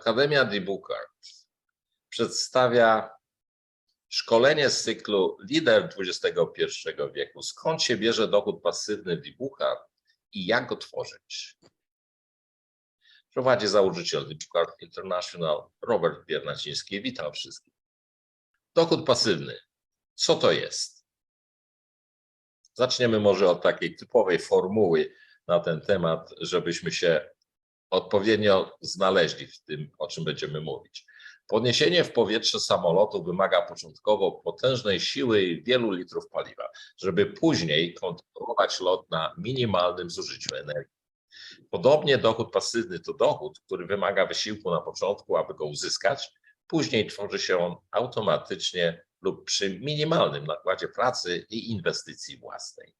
Akademia Debugard przedstawia szkolenie z cyklu Lider XXI wieku. Skąd się bierze dochód pasywny Debugard i jak go tworzyć? Prowadzi założyciel Debugard International Robert Biernaciński. Witam wszystkich. Dochód pasywny. Co to jest? Zaczniemy może od takiej typowej formuły na ten temat, żebyśmy się odpowiednio znaleźli w tym, o czym będziemy mówić. Podniesienie w powietrze samolotu wymaga początkowo potężnej siły i wielu litrów paliwa, żeby później kontrolować lot na minimalnym zużyciu energii. Podobnie dochód pasywny to dochód, który wymaga wysiłku na początku, aby go uzyskać. Później tworzy się on automatycznie lub przy minimalnym nakładzie pracy i inwestycji własnej.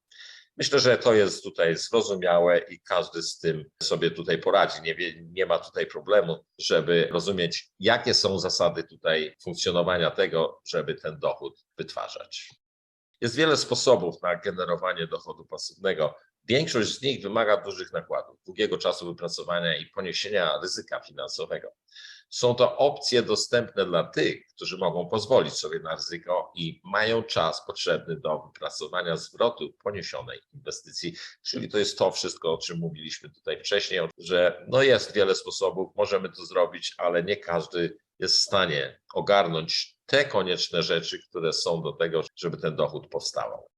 Myślę, że to jest tutaj zrozumiałe i każdy z tym sobie tutaj poradzi. Nie, wie, nie ma tutaj problemu, żeby rozumieć, jakie są zasady tutaj funkcjonowania tego, żeby ten dochód wytwarzać. Jest wiele sposobów na generowanie dochodu pasywnego. Większość z nich wymaga dużych nakładów, długiego czasu wypracowania i poniesienia ryzyka finansowego. Są to opcje dostępne dla tych, którzy mogą pozwolić sobie na ryzyko i mają czas potrzebny do wypracowania zwrotu poniesionej inwestycji. Czyli to jest to wszystko, o czym mówiliśmy tutaj wcześniej, że no jest wiele sposobów, możemy to zrobić, ale nie każdy jest w stanie ogarnąć te konieczne rzeczy, które są do tego, żeby ten dochód powstawał.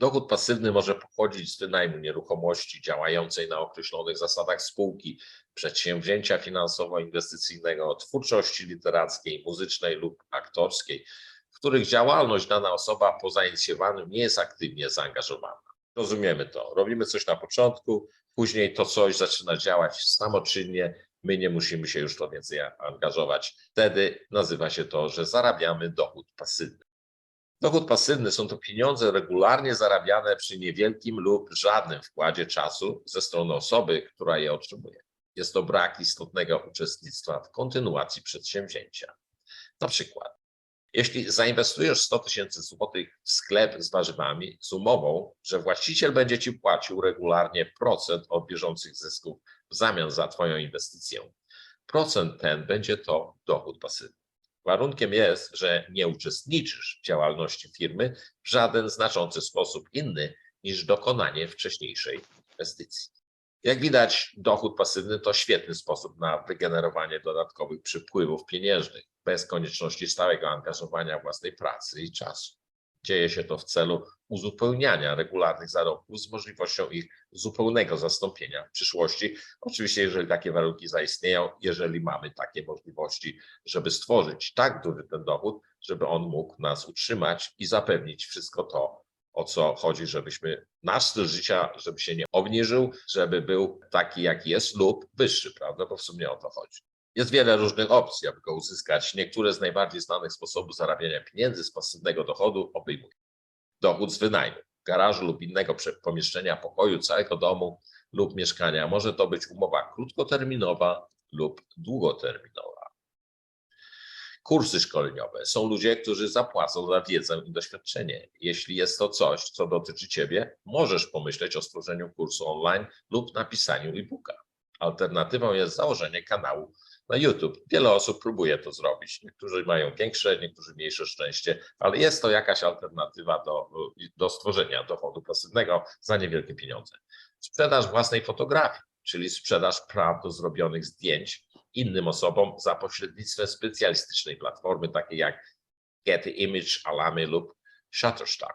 Dochód pasywny może pochodzić z wynajmu nieruchomości działającej na określonych zasadach spółki, przedsięwzięcia finansowo-inwestycyjnego, twórczości literackiej, muzycznej lub aktorskiej, w których działalność dana osoba po zainicjowaniu nie jest aktywnie zaangażowana. Rozumiemy to. Robimy coś na początku, później to coś zaczyna działać samoczynnie, my nie musimy się już to więcej angażować. Wtedy nazywa się to, że zarabiamy dochód pasywny. Dochód pasywny są to pieniądze regularnie zarabiane przy niewielkim lub żadnym wkładzie czasu ze strony osoby, która je otrzymuje. Jest to brak istotnego uczestnictwa w kontynuacji przedsięwzięcia. Na przykład, jeśli zainwestujesz 100 tysięcy złotych w sklep z warzywami z umową, że właściciel będzie ci płacił regularnie procent od bieżących zysków w zamian za Twoją inwestycję, procent ten będzie to dochód pasywny. Warunkiem jest, że nie uczestniczysz w działalności firmy w żaden znaczący sposób inny niż dokonanie wcześniejszej inwestycji. Jak widać, dochód pasywny to świetny sposób na wygenerowanie dodatkowych przypływów pieniężnych bez konieczności stałego angażowania własnej pracy i czasu. Dzieje się to w celu uzupełniania regularnych zarobków z możliwością ich zupełnego zastąpienia w przyszłości. Oczywiście, jeżeli takie warunki zaistnieją, jeżeli mamy takie możliwości, żeby stworzyć tak duży ten dochód, żeby on mógł nas utrzymać i zapewnić wszystko to, o co chodzi, żebyśmy nasz styl życia, żeby się nie obniżył, żeby był taki, jaki jest, lub wyższy, prawda? Bo w sumie o to chodzi. Jest wiele różnych opcji, aby go uzyskać. Niektóre z najbardziej znanych sposobów zarabiania pieniędzy z pasywnego dochodu obejmują dochód z wynajmu, garażu lub innego pomieszczenia, pokoju, całego domu lub mieszkania. Może to być umowa krótkoterminowa lub długoterminowa. Kursy szkoleniowe. Są ludzie, którzy zapłacą za wiedzę i doświadczenie. Jeśli jest to coś, co dotyczy Ciebie, możesz pomyśleć o stworzeniu kursu online lub napisaniu e-booka. Alternatywą jest założenie kanału na YouTube. Wiele osób próbuje to zrobić. Niektórzy mają większe, niektórzy mniejsze szczęście, ale jest to jakaś alternatywa do, do stworzenia dochodu pasywnego za niewielkie pieniądze. Sprzedaż własnej fotografii, czyli sprzedaż praw do zrobionych zdjęć innym osobom za pośrednictwem specjalistycznej platformy, takiej jak Getty Image, Alamy lub Shutterstock.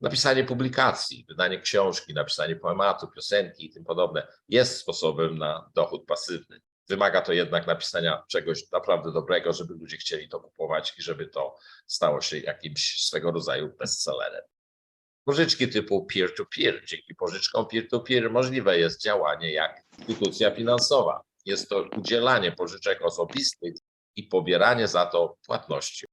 Napisanie publikacji, wydanie książki, napisanie poematu, piosenki i tym podobne jest sposobem na dochód pasywny. Wymaga to jednak napisania czegoś naprawdę dobrego, żeby ludzie chcieli to kupować i żeby to stało się jakimś swego rodzaju bestsellerem. Pożyczki typu peer-to-peer. Dzięki pożyczkom peer-to-peer możliwe jest działanie jak instytucja finansowa. Jest to udzielanie pożyczek osobistych i pobieranie za to płatności.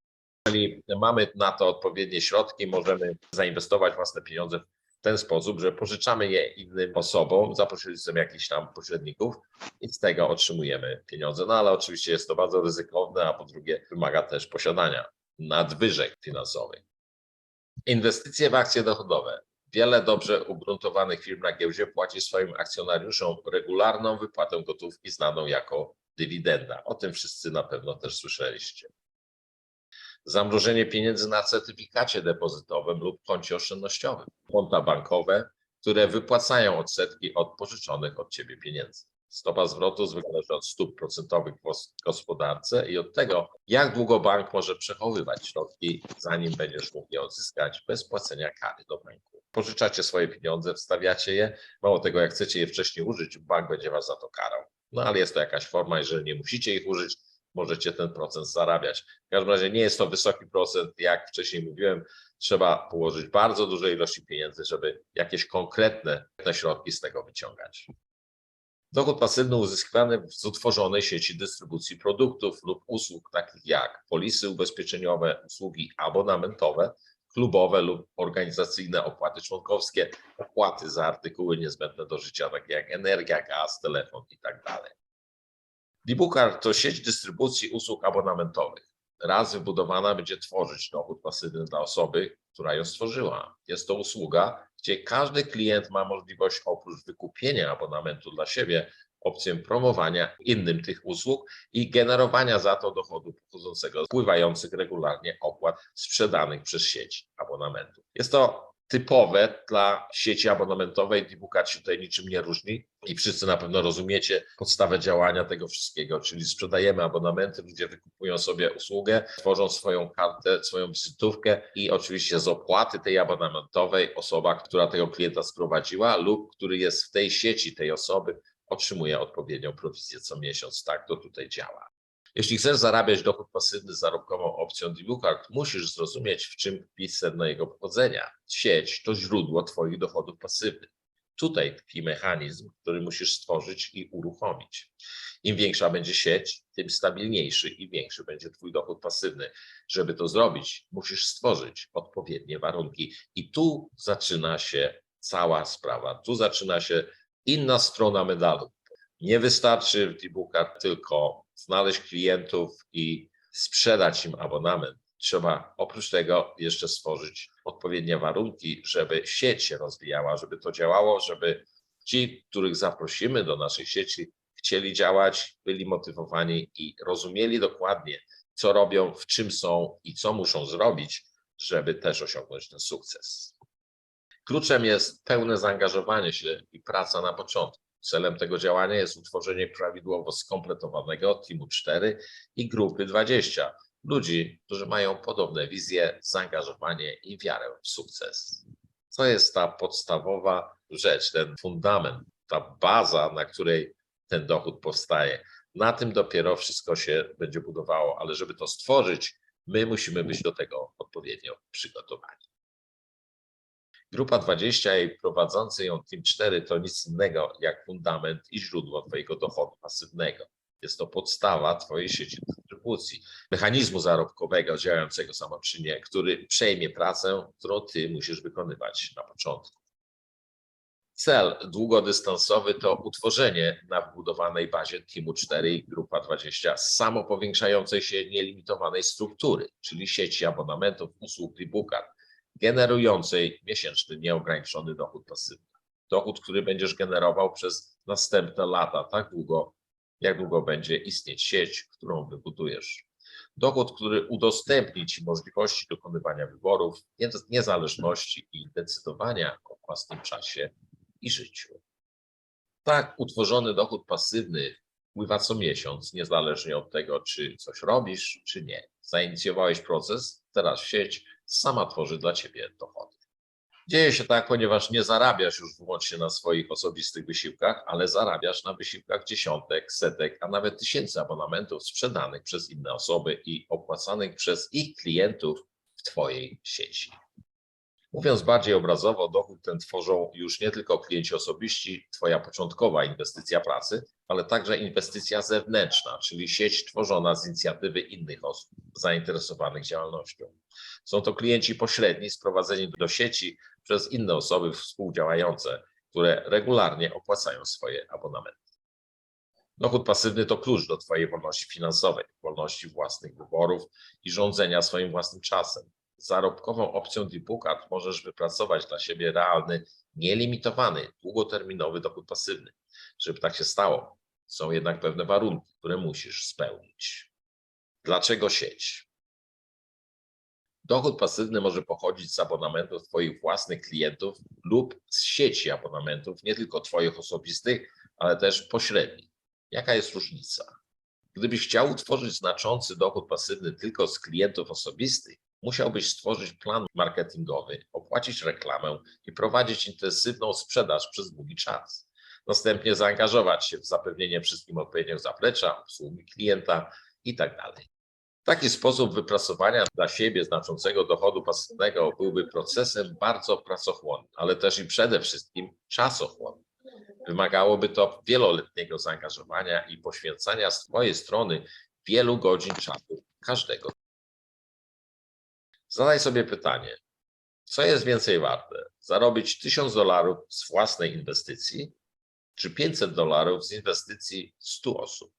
Jeżeli mamy na to odpowiednie środki, możemy zainwestować własne pieniądze ten sposób, że pożyczamy je innym osobom za pośrednictwem jakichś tam pośredników i z tego otrzymujemy pieniądze. No ale oczywiście jest to bardzo ryzykowne, a po drugie wymaga też posiadania nadwyżek finansowych. Inwestycje w akcje dochodowe. Wiele dobrze ugruntowanych firm na giełdzie płaci swoim akcjonariuszom regularną wypłatę gotówki znaną jako dywidenda. O tym wszyscy na pewno też słyszeliście. Zamrożenie pieniędzy na certyfikacie depozytowym lub koncie oszczędnościowym. Konta bankowe, które wypłacają odsetki od pożyczonych od ciebie pieniędzy. Stopa zwrotu zależy od stóp procentowych w gos- gospodarce i od tego, jak długo bank może przechowywać środki, zanim będziesz mógł je odzyskać bez płacenia kary do banku. Pożyczacie swoje pieniądze, wstawiacie je, mało tego, jak chcecie je wcześniej użyć, bank będzie was za to karał. No ale jest to jakaś forma, jeżeli nie musicie ich użyć, możecie ten procent zarabiać. W każdym razie nie jest to wysoki procent, jak wcześniej mówiłem, trzeba położyć bardzo duże ilości pieniędzy, żeby jakieś konkretne środki z tego wyciągać. Dochód pasywny uzyskiwany z utworzonej sieci dystrybucji produktów lub usług, takich jak polisy ubezpieczeniowe, usługi abonamentowe, klubowe lub organizacyjne opłaty członkowskie, opłaty za artykuły niezbędne do życia, takie jak energia, gaz, telefon i Dibukar to sieć dystrybucji usług abonamentowych. Raz wybudowana będzie tworzyć dochód pasywny dla osoby, która ją stworzyła. Jest to usługa, gdzie każdy klient ma możliwość oprócz wykupienia abonamentu dla siebie, opcję promowania innym tych usług i generowania za to dochodu pochodzącego z wpływających regularnie opłat sprzedanych przez sieć abonamentów. Jest to typowe dla sieci abonamentowej. Dibukat się tutaj niczym nie różni i wszyscy na pewno rozumiecie podstawę działania tego wszystkiego, czyli sprzedajemy abonamenty, ludzie wykupują sobie usługę, tworzą swoją kartę, swoją wizytówkę i oczywiście z opłaty tej abonamentowej osoba, która tego klienta sprowadziła lub który jest w tej sieci tej osoby, otrzymuje odpowiednią prowizję co miesiąc. Tak to tutaj działa. Jeśli chcesz zarabiać dochód pasywny z zarobkową opcją DibuCard, musisz zrozumieć, w czym tkwi sedno jego pochodzenia. Sieć to źródło Twoich dochodów pasywnych. Tutaj tkwi mechanizm, który musisz stworzyć i uruchomić. Im większa będzie sieć, tym stabilniejszy i większy będzie Twój dochód pasywny. Żeby to zrobić, musisz stworzyć odpowiednie warunki. I tu zaczyna się cała sprawa. Tu zaczyna się inna strona medalu. Nie wystarczy w DibuCard tylko znaleźć klientów i sprzedać im abonament. Trzeba oprócz tego jeszcze stworzyć odpowiednie warunki, żeby sieć się rozwijała, żeby to działało, żeby ci, których zaprosimy do naszej sieci, chcieli działać, byli motywowani i rozumieli dokładnie, co robią, w czym są i co muszą zrobić, żeby też osiągnąć ten sukces. Kluczem jest pełne zaangażowanie się i praca na początku. Celem tego działania jest utworzenie prawidłowo skompletowanego teamu 4 i grupy 20 ludzi, którzy mają podobne wizje, zaangażowanie i wiarę w sukces. To jest ta podstawowa rzecz, ten fundament, ta baza, na której ten dochód powstaje. Na tym dopiero wszystko się będzie budowało, ale żeby to stworzyć, my musimy być do tego odpowiednio przygotowani. Grupa 20 i prowadzący ją Team 4 to nic innego jak fundament i źródło Twojego dochodu pasywnego. Jest to podstawa Twojej sieci dystrybucji, mechanizmu zarobkowego działającego samoczynnie, który przejmie pracę, którą Ty musisz wykonywać na początku. Cel długodystansowy to utworzenie na wbudowanej bazie Teamu 4 i Grupa 20 samopowiększającej się nielimitowanej struktury, czyli sieci abonamentów, usług Dibukat, generującej miesięczny nieograniczony dochód pasywny. Dochód, który będziesz generował przez następne lata, tak długo, jak długo będzie istnieć sieć, którą wybudujesz. Dochód, który udostępni Ci możliwości dokonywania wyborów, niezależności i decydowania o własnym czasie i życiu. Tak, utworzony dochód pasywny wpływa co miesiąc, niezależnie od tego, czy coś robisz, czy nie. Zainicjowałeś proces, teraz sieć sama tworzy dla ciebie dochody. Dzieje się tak, ponieważ nie zarabiasz już wyłącznie na swoich osobistych wysiłkach, ale zarabiasz na wysiłkach dziesiątek, setek, a nawet tysięcy abonamentów sprzedanych przez inne osoby i opłacanych przez ich klientów w Twojej sieci. Mówiąc bardziej obrazowo, dochód ten tworzą już nie tylko klienci osobiści, Twoja początkowa inwestycja pracy, ale także inwestycja zewnętrzna, czyli sieć tworzona z inicjatywy innych osób zainteresowanych działalnością. Są to klienci pośredni sprowadzeni do sieci przez inne osoby współdziałające, które regularnie opłacają swoje abonamenty. Dochód pasywny to klucz do Twojej wolności finansowej, wolności własnych wyborów i rządzenia swoim własnym czasem. Zarobkową opcją Dibukat możesz wypracować dla siebie realny, nielimitowany, długoterminowy dochód pasywny. Żeby tak się stało, Są jednak pewne warunki, które musisz spełnić. Dlaczego sieć? Dochód pasywny może pochodzić z abonamentów Twoich własnych klientów lub z sieci abonamentów, nie tylko Twoich osobistych, ale też pośrednich. Jaka jest różnica? Gdybyś chciał utworzyć znaczący dochód pasywny tylko z klientów osobistych, musiałbyś stworzyć plan marketingowy, opłacić reklamę i prowadzić intensywną sprzedaż przez długi czas. Następnie zaangażować się w zapewnienie wszystkim odpowiedniego zaplecza, obsługi klienta itd. Taki sposób wypracowania dla siebie znaczącego dochodu pasywnego byłby procesem bardzo pracochłonnym, ale też i przede wszystkim czasochłonnym. Wymagałoby to wieloletniego zaangażowania i poświęcania z Twojej strony wielu godzin czasu każdego. Zadaj sobie pytanie, co jest więcej warte? Zarobić 1000 dolarów z własnej inwestycji, czy 500 dolarów z inwestycji 100 osób?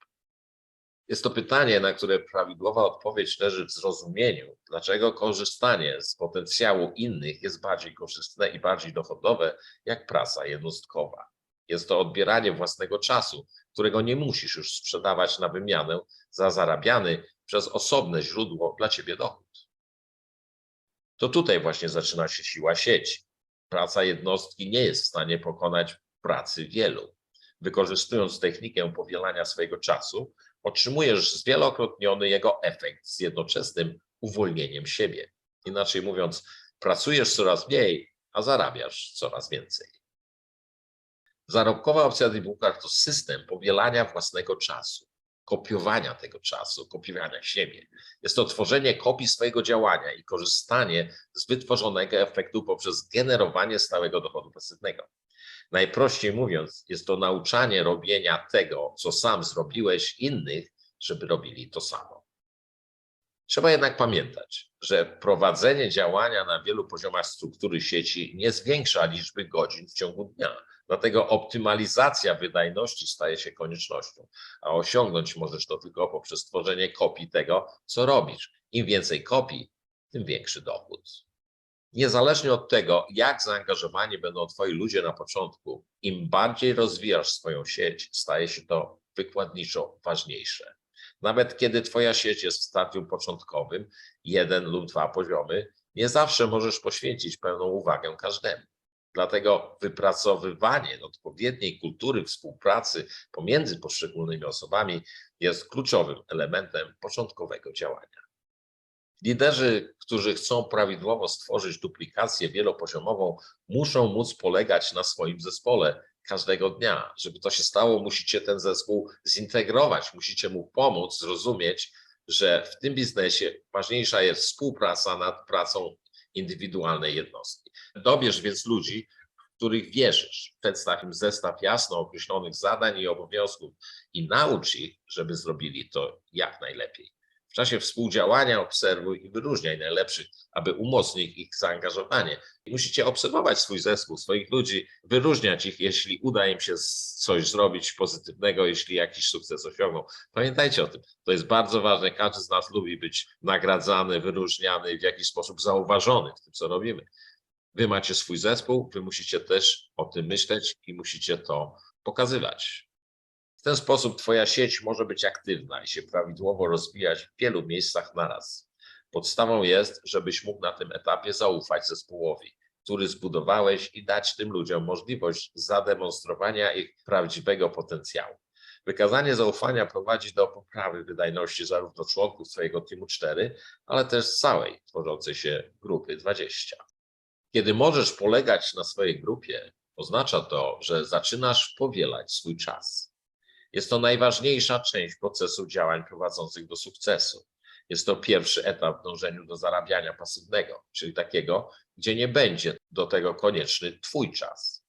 Jest to pytanie, na które prawidłowa odpowiedź leży w zrozumieniu, dlaczego korzystanie z potencjału innych jest bardziej korzystne i bardziej dochodowe jak praca jednostkowa. Jest to odbieranie własnego czasu, którego nie musisz już sprzedawać na wymianę za zarabiany przez osobne źródło dla ciebie dochód. To tutaj właśnie zaczyna się siła sieci. Praca jednostki nie jest w stanie pokonać pracy wielu. Wykorzystując technikę powielania swojego czasu, otrzymujesz zwielokrotniony jego efekt z jednoczesnym uwolnieniem siebie. Inaczej mówiąc, pracujesz coraz mniej, a zarabiasz coraz więcej. Zarobkowa opcja Debooker to system powielania własnego czasu, kopiowania tego czasu, kopiowania siebie. Jest to tworzenie kopii swojego działania i korzystanie z wytworzonego efektu poprzez generowanie stałego dochodu pasywnego. Najprościej mówiąc, jest to nauczanie robienia tego, co sam zrobiłeś innych, żeby robili to samo. Trzeba jednak pamiętać, że prowadzenie działania na wielu poziomach struktury sieci nie zwiększa liczby godzin w ciągu dnia. Dlatego optymalizacja wydajności staje się koniecznością, a osiągnąć możesz to tylko poprzez tworzenie kopii tego, co robisz. Im więcej kopii, tym większy dochód. Niezależnie od tego, jak zaangażowani będą Twoi ludzie na początku, im bardziej rozwijasz swoją sieć, staje się to wykładniczo ważniejsze. Nawet kiedy Twoja sieć jest w stadium początkowym, jeden lub dwa poziomy, nie zawsze możesz poświęcić pełną uwagę każdemu. Dlatego wypracowywanie odpowiedniej kultury współpracy pomiędzy poszczególnymi osobami jest kluczowym elementem początkowego działania. Liderzy, którzy chcą prawidłowo stworzyć duplikację wielopoziomową, muszą móc polegać na swoim zespole każdego dnia. Żeby to się stało, musicie ten zespół zintegrować, musicie mu pomóc zrozumieć, że w tym biznesie ważniejsza jest współpraca nad pracą indywidualnej jednostki. Dobierz więc ludzi, w których wierzysz. Przedstaw im zestaw jasno określonych zadań i obowiązków i naucz ich, żeby zrobili to jak najlepiej. Czasie współdziałania obserwuj i wyróżniaj najlepszych, aby umocnić ich zaangażowanie. I musicie obserwować swój zespół, swoich ludzi, wyróżniać ich, jeśli uda im się coś zrobić pozytywnego, jeśli jakiś sukces osiągną. Pamiętajcie o tym, to jest bardzo ważne. Każdy z nas lubi być nagradzany, wyróżniany, w jakiś sposób zauważony w tym, co robimy. Wy macie swój zespół, wy musicie też o tym myśleć i musicie to pokazywać. W ten sposób Twoja sieć może być aktywna i się prawidłowo rozwijać w wielu miejscach naraz. Podstawą jest, żebyś mógł na tym etapie zaufać zespołowi, który zbudowałeś i dać tym ludziom możliwość zademonstrowania ich prawdziwego potencjału. Wykazanie zaufania prowadzi do poprawy wydajności zarówno członków Twojego teamu 4, ale też całej tworzącej się grupy 20. Kiedy możesz polegać na swojej grupie, oznacza to, że zaczynasz powielać swój czas. Jest to najważniejsza część procesu działań prowadzących do sukcesu. Jest to pierwszy etap w dążeniu do zarabiania pasywnego, czyli takiego, gdzie nie będzie do tego konieczny Twój czas.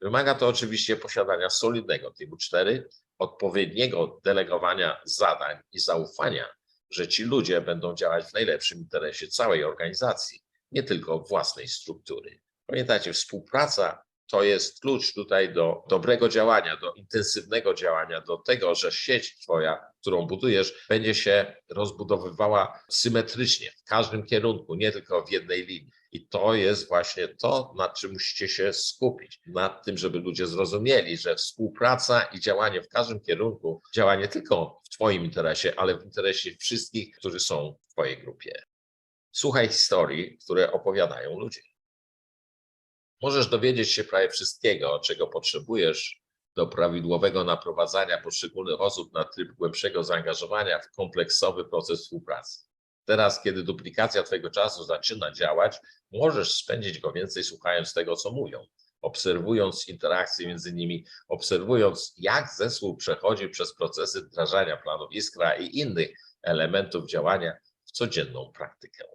Wymaga to oczywiście posiadania solidnego typu 4, odpowiedniego delegowania zadań i zaufania, że ci ludzie będą działać w najlepszym interesie całej organizacji, nie tylko własnej struktury. Pamiętajcie, współpraca to jest klucz tutaj do dobrego działania, do intensywnego działania, do tego, że sieć Twoja, którą budujesz, będzie się rozbudowywała symetrycznie w każdym kierunku, nie tylko w jednej linii. I to jest właśnie to, nad czym musicie się skupić. Nad tym, żeby ludzie zrozumieli, że współpraca i działanie w każdym kierunku działa nie tylko w Twoim interesie, ale w interesie wszystkich, którzy są w Twojej grupie. Słuchaj historii, które opowiadają ludzie. Możesz dowiedzieć się prawie wszystkiego, czego potrzebujesz do prawidłowego naprowadzania poszczególnych osób na tryb głębszego zaangażowania w kompleksowy proces współpracy. Teraz, kiedy duplikacja Twojego czasu zaczyna działać, możesz spędzić go więcej słuchając tego, co mówią, obserwując interakcje między nimi, obserwując, jak zespół przechodzi przez procesy wdrażania planów Iskra i innych elementów działania w codzienną praktykę.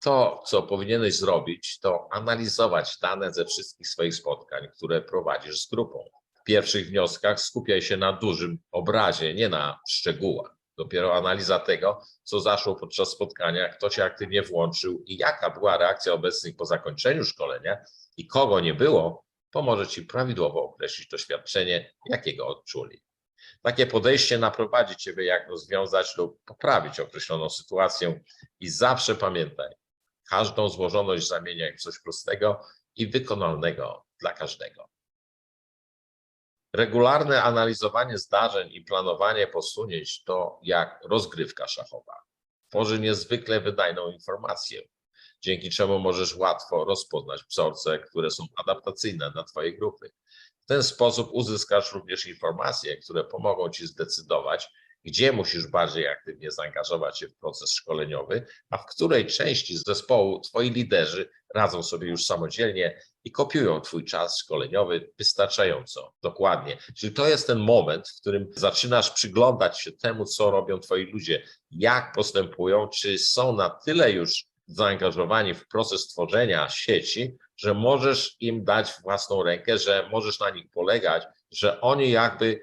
To, co powinieneś zrobić, to analizować dane ze wszystkich swoich spotkań, które prowadzisz z grupą. W pierwszych wnioskach skupiaj się na dużym obrazie, nie na szczegółach. Dopiero analiza tego, co zaszło podczas spotkania, kto się aktywnie włączył i jaka była reakcja obecnych po zakończeniu szkolenia i kogo nie było, pomoże Ci prawidłowo określić doświadczenie, jakiego odczuli. Takie podejście naprowadzi Ciebie, jak rozwiązać lub poprawić określoną sytuację i zawsze pamiętaj, każdą złożoność zamieniaj w coś prostego i wykonalnego dla każdego. Regularne analizowanie zdarzeń i planowanie posunięć to jak rozgrywka szachowa. Tworzy niezwykle wydajną informację, dzięki czemu możesz łatwo rozpoznać wzorce, które są adaptacyjne dla Twojej grupy. W ten sposób uzyskasz również informacje, które pomogą Ci zdecydować, gdzie musisz bardziej aktywnie zaangażować się w proces szkoleniowy, a w której części zespołu Twoi liderzy radzą sobie już samodzielnie i kopiują Twój czas szkoleniowy wystarczająco dokładnie. Czyli to jest ten moment, w którym zaczynasz przyglądać się temu, co robią Twoi ludzie, jak postępują, czy są na tyle już zaangażowani w proces tworzenia sieci, że możesz im dać własną rękę, że możesz na nich polegać, że oni jakby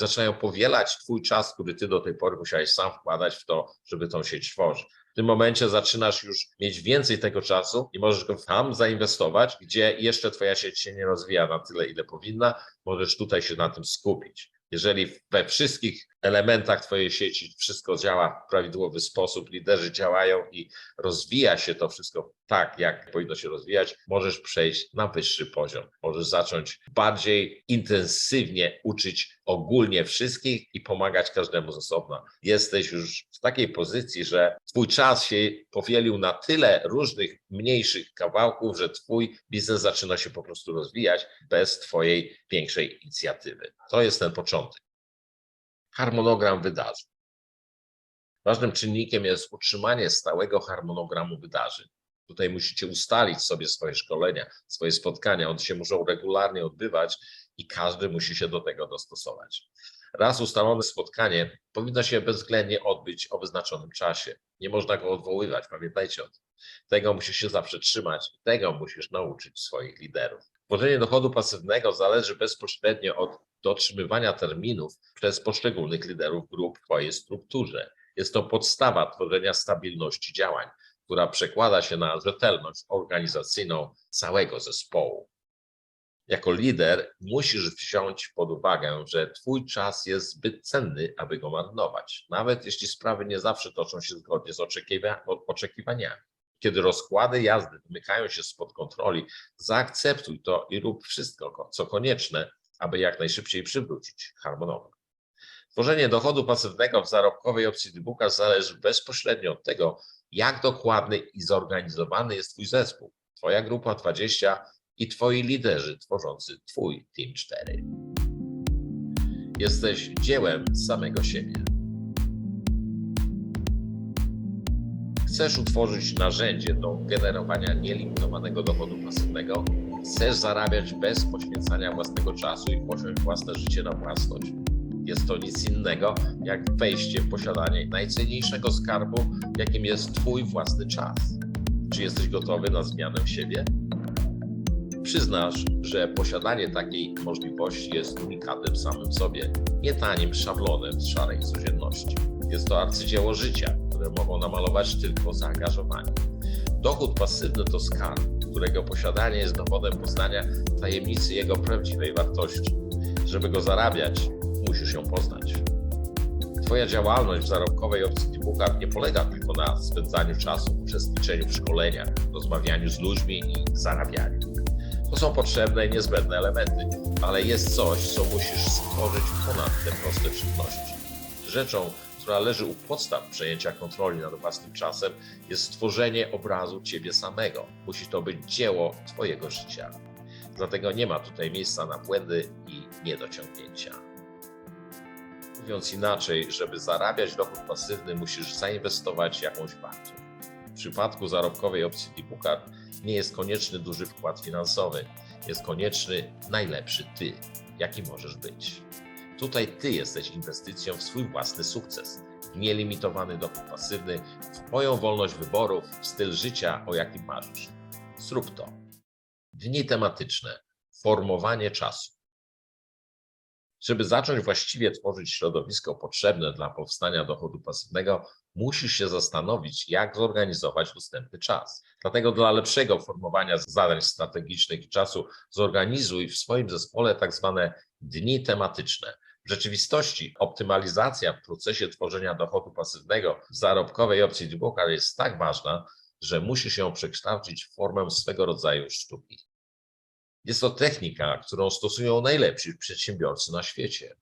zaczynają powielać twój czas, który ty do tej pory musiałeś sam wkładać w to, żeby tą sieć tworzyć. W tym momencie zaczynasz już mieć więcej tego czasu i możesz go tam zainwestować, gdzie jeszcze twoja sieć się nie rozwija na tyle, ile powinna, możesz tutaj się na tym skupić. Jeżeli we wszystkich elementach Twojej sieci wszystko działa w prawidłowy sposób, liderzy działają i rozwija się to wszystko tak, jak powinno się rozwijać, możesz przejść na wyższy poziom. Możesz zacząć bardziej intensywnie uczyć ogólnie wszystkich i pomagać każdemu z osobna. Jesteś już w takiej pozycji, że Twój czas się powielił na tyle różnych mniejszych kawałków, że Twój biznes zaczyna się po prostu rozwijać bez Twojej większej inicjatywy. To jest ten początek harmonogram wydarzeń. Ważnym czynnikiem jest utrzymanie stałego harmonogramu wydarzeń. Tutaj musicie ustalić sobie swoje szkolenia, swoje spotkania. One się muszą regularnie odbywać i każdy musi się do tego dostosować. Raz ustalone spotkanie powinno się bezwzględnie odbyć o wyznaczonym czasie. Nie można go odwoływać, pamiętajcie o tym. Tego musisz się zawsze trzymać i tego musisz nauczyć swoich liderów. Tworzenie dochodu pasywnego zależy bezpośrednio od dotrzymywania terminów przez poszczególnych liderów grup w Twojej strukturze. Jest to podstawa tworzenia stabilności działań, która przekłada się na rzetelność organizacyjną całego zespołu. Jako lider musisz wziąć pod uwagę, że Twój czas jest zbyt cenny, aby go marnować, nawet jeśli sprawy nie zawsze toczą się zgodnie z oczekiwa oczekiwaniami. Kiedy rozkłady jazdy wymykają się spod kontroli, zaakceptuj to i rób wszystko, co konieczne, aby jak najszybciej przywrócić harmonogram. Tworzenie dochodu pasywnego w zarobkowej opcji Dybooka zależy bezpośrednio od tego, jak dokładny i zorganizowany jest Twój zespół, Twoja grupa 20 i Twoi liderzy tworzący Twój Team 4. Jesteś dziełem samego siebie. Chcesz utworzyć narzędzie do generowania nielimitowanego dochodu pasywnego? Chcesz zarabiać bez poświęcania własnego czasu i posiąść własne życie na własność? Jest to nic innego jak wejście w posiadanie najcenniejszego skarbu, jakim jest Twój własny czas. Czy jesteś gotowy na zmianę siebie? Przyznasz, że posiadanie takiej możliwości jest unikatem samym sobie, nie tanim szablonem z szarej codzienności. Jest to arcydzieło życia, które mogą namalować tylko zaangażowani. Dochód pasywny to skarb, którego posiadanie jest dowodem poznania tajemnicy jego prawdziwej wartości. Żeby go zarabiać, musisz ją poznać. Twoja działalność w zarobkowej opcji e-booka nie polega tylko na spędzaniu czasu, uczestniczeniu w szkoleniach, rozmawianiu z ludźmi i zarabianiu. To są potrzebne i niezbędne elementy, ale jest coś, co musisz stworzyć ponad te proste czynności. Rzeczą, która leży u podstaw przejęcia kontroli nad własnym czasem, jest stworzenie obrazu ciebie samego. Musi to być dzieło twojego życia. Dlatego nie ma tutaj miejsca na błędy i niedociągnięcia. Mówiąc inaczej, żeby zarabiać dochód pasywny, musisz zainwestować jakąś wartość. W przypadku zarobkowej opcji e-booka nie jest konieczny duży wkład finansowy. Jest konieczny najlepszy ty, jaki możesz być. Tutaj ty jesteś inwestycją w swój własny sukces, nielimitowany dochód pasywny, w twoją wolność wyborów, w styl życia, o jakim marzysz. Zrób to. Dni tematyczne, formowanie czasu. Żeby zacząć właściwie tworzyć środowisko potrzebne dla powstania dochodu pasywnego, musisz się zastanowić, jak zorganizować dostępny czas. Dlatego dla lepszego formowania zadań strategicznych i czasu zorganizuj w swoim zespole tak zwane dni tematyczne. W rzeczywistości optymalizacja w procesie tworzenia dochodu pasywnego w zarobkowej opcji e-booka jest tak ważna, że musi się przekształcić w formę swego rodzaju sztuki. Jest to technika, którą stosują najlepsi przedsiębiorcy na świecie.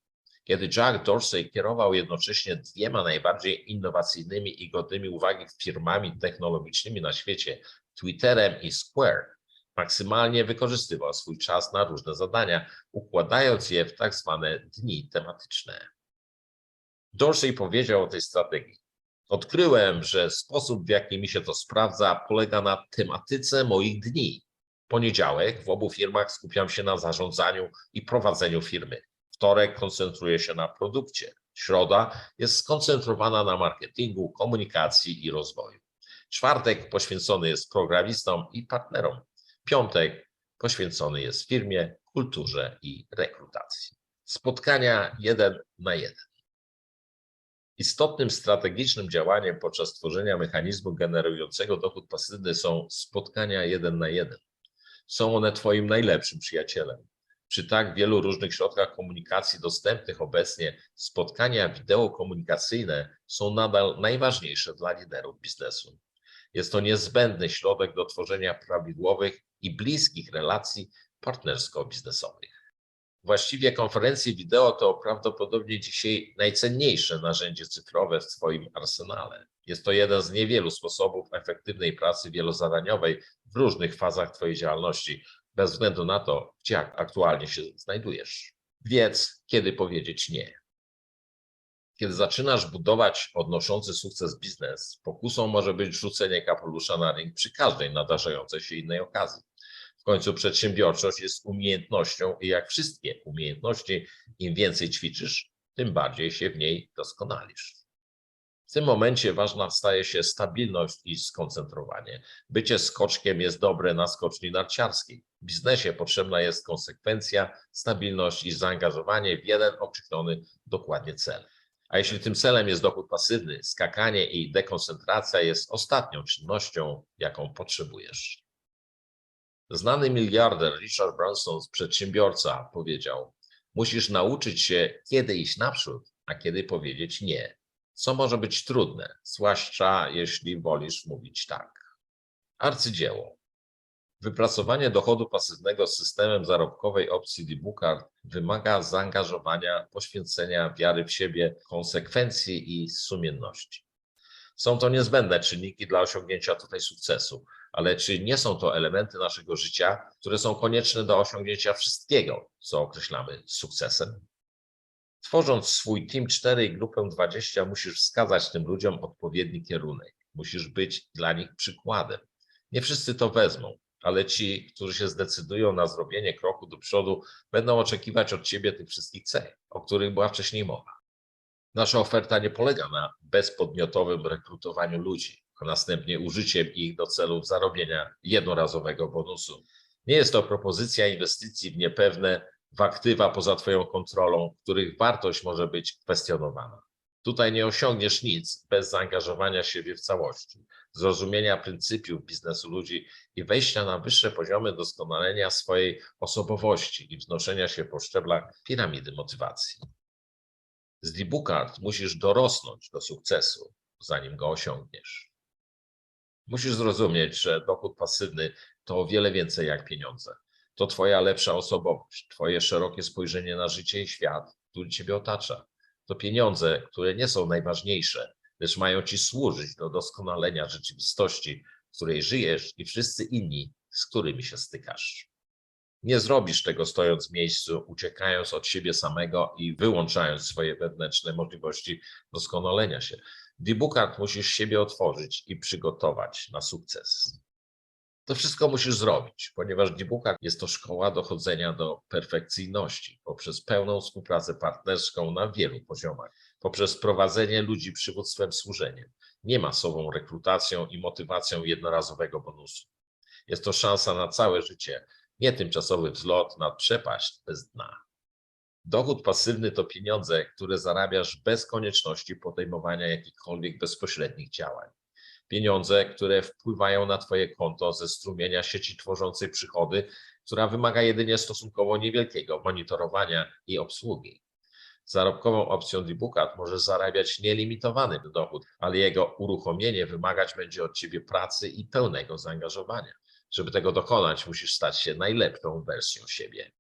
Kiedy Jack Dorsey kierował jednocześnie dwiema najbardziej innowacyjnymi i godnymi uwagi firmami technologicznymi na świecie, Twitterem i Square, maksymalnie wykorzystywał swój czas na różne zadania, układając je w tak zwane dni tematyczne. Dorsey powiedział o tej strategii. Odkryłem, że sposób, w jaki mi się to sprawdza, polega na tematyce moich dni. Poniedziałek w obu firmach skupiam się na zarządzaniu i prowadzeniu firmy. Wtorek koncentruję się na produkcie. Środa jest skoncentrowana na marketingu, komunikacji i rozwoju. Czwartek poświęcony jest programistom i partnerom. Piątek poświęcony jest firmie, kulturze i rekrutacji. Spotkania jeden na jeden. Istotnym strategicznym działaniem podczas tworzenia mechanizmu generującego dochód pasywny są spotkania jeden na jeden. Są one Twoim najlepszym przyjacielem. Przy tak wielu różnych środkach komunikacji dostępnych obecnie, spotkania wideokomunikacyjne są nadal najważniejsze dla liderów biznesu. Jest to niezbędny środek do tworzenia prawidłowych i bliskich relacji partnersko-biznesowych. Właściwie konferencje wideo to prawdopodobnie dzisiaj najcenniejsze narzędzie cyfrowe w Twoim arsenale. Jest to jeden z niewielu sposobów efektywnej pracy wielozadaniowej w różnych fazach Twojej działalności, bez względu na to, gdzie aktualnie się znajdujesz. Wiedz, kiedy powiedzieć nie. Kiedy zaczynasz budować odnoszący sukces biznes, pokusą może być rzucenie kapelusza na ring przy każdej nadarzającej się innej okazji. W końcu przedsiębiorczość jest umiejętnością i jak wszystkie umiejętności, im więcej ćwiczysz, tym bardziej się w niej doskonalisz. W tym momencie ważna staje się stabilność i skoncentrowanie. Bycie skoczkiem jest dobre na skoczni narciarskiej. W biznesie potrzebna jest konsekwencja, stabilność i zaangażowanie w jeden określony dokładnie cel. A jeśli tym celem jest dochód pasywny, skakanie i dekoncentracja jest ostatnią czynnością, jaką potrzebujesz. Znany miliarder Richard Branson, przedsiębiorca, powiedział: Musisz nauczyć się, kiedy iść naprzód, a kiedy powiedzieć nie co może być trudne, zwłaszcza jeśli wolisz mówić tak. Arcydzieło. Wypracowanie dochodu pasywnego z systemem zarobkowej opcji Debooker wymaga zaangażowania, poświęcenia wiary w siebie, konsekwencji i sumienności. Są to niezbędne czynniki dla osiągnięcia tutaj sukcesu, ale czy nie są to elementy naszego życia, które są konieczne do osiągnięcia wszystkiego, co określamy sukcesem? Tworząc swój Team 4 i grupę 20, musisz wskazać tym ludziom odpowiedni kierunek. Musisz być dla nich przykładem. Nie wszyscy to wezmą, ale ci, którzy się zdecydują na zrobienie kroku do przodu, będą oczekiwać od ciebie tych wszystkich cech, o których była wcześniej mowa. Nasza oferta nie polega na bezpodmiotowym rekrutowaniu ludzi, a następnie użyciem ich do celów zarobienia jednorazowego bonusu. Nie jest to propozycja inwestycji w niepewne, w aktywa poza Twoją kontrolą, których wartość może być kwestionowana. Tutaj nie osiągniesz nic bez zaangażowania siebie w całości, zrozumienia pryncypiów biznesu ludzi i wejścia na wyższe poziomy doskonalenia swojej osobowości i wznoszenia się po szczeblach piramidy motywacji. Z Dibukart musisz dorosnąć do sukcesu, zanim go osiągniesz. Musisz zrozumieć, że dochód pasywny to o wiele więcej jak pieniądze. To Twoja lepsza osobowość, Twoje szerokie spojrzenie na życie i świat, który Ciebie otacza. To pieniądze, które nie są najważniejsze, lecz mają Ci służyć do doskonalenia rzeczywistości, w której żyjesz i wszyscy inni, z którymi się stykasz. Nie zrobisz tego stojąc w miejscu, uciekając od siebie samego i wyłączając swoje wewnętrzne możliwości doskonalenia się. Dibukart musisz siebie otworzyć i przygotować na sukces. To wszystko musisz zrobić, ponieważ Dibukart jest to szkoła dochodzenia do perfekcyjności poprzez pełną współpracę partnerską na wielu poziomach, poprzez prowadzenie ludzi przywództwem służeniem, nie masową rekrutacją i motywacją jednorazowego bonusu. Jest to szansa na całe życie, nie tymczasowy wzlot nad przepaść bez dna. Dochód pasywny to pieniądze, które zarabiasz bez konieczności podejmowania jakichkolwiek bezpośrednich działań. Pieniądze, które wpływają na Twoje konto ze strumienia sieci tworzącej przychody, która wymaga jedynie stosunkowo niewielkiego monitorowania i obsługi. Zarobkową opcją Dibukat możesz zarabiać nielimitowany dochód, ale jego uruchomienie wymagać będzie od Ciebie pracy i pełnego zaangażowania. Żeby tego dokonać, musisz stać się najlepszą wersją siebie.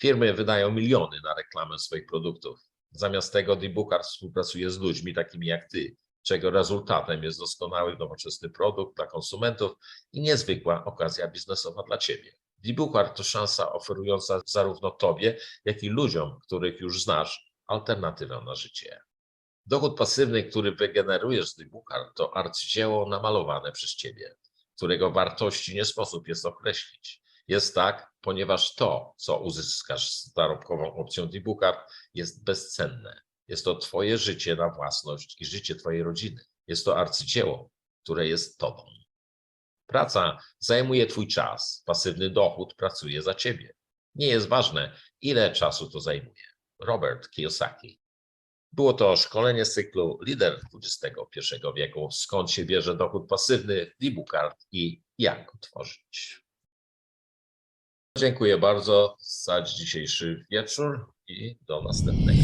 Firmy wydają miliony na reklamę swoich produktów. Zamiast tego Dibukar współpracuje z ludźmi takimi jak ty, czego rezultatem jest doskonały, nowoczesny produkt dla konsumentów i niezwykła okazja biznesowa dla ciebie. Dibukar to szansa oferująca zarówno tobie, jak i ludziom, których już znasz, alternatywę na życie. Dochód pasywny, który wygenerujesz z Dibukar, to arcydzieło namalowane przez ciebie, którego wartości nie sposób jest określić. Jest tak, ponieważ to, co uzyskasz z zarobkową opcją Dibukart, jest bezcenne. Jest to Twoje życie na własność i życie Twojej rodziny. Jest to arcydzieło, które jest Tobą. Praca zajmuje Twój czas, pasywny dochód pracuje za Ciebie. Nie jest ważne, ile czasu to zajmuje. Robert Kiyosaki. Było to szkolenie z cyklu Lider XXI wieku, skąd się bierze dochód pasywny, Dibukart i jak go tworzyć. Dziękuję bardzo za dzisiejszy wieczór i do następnego.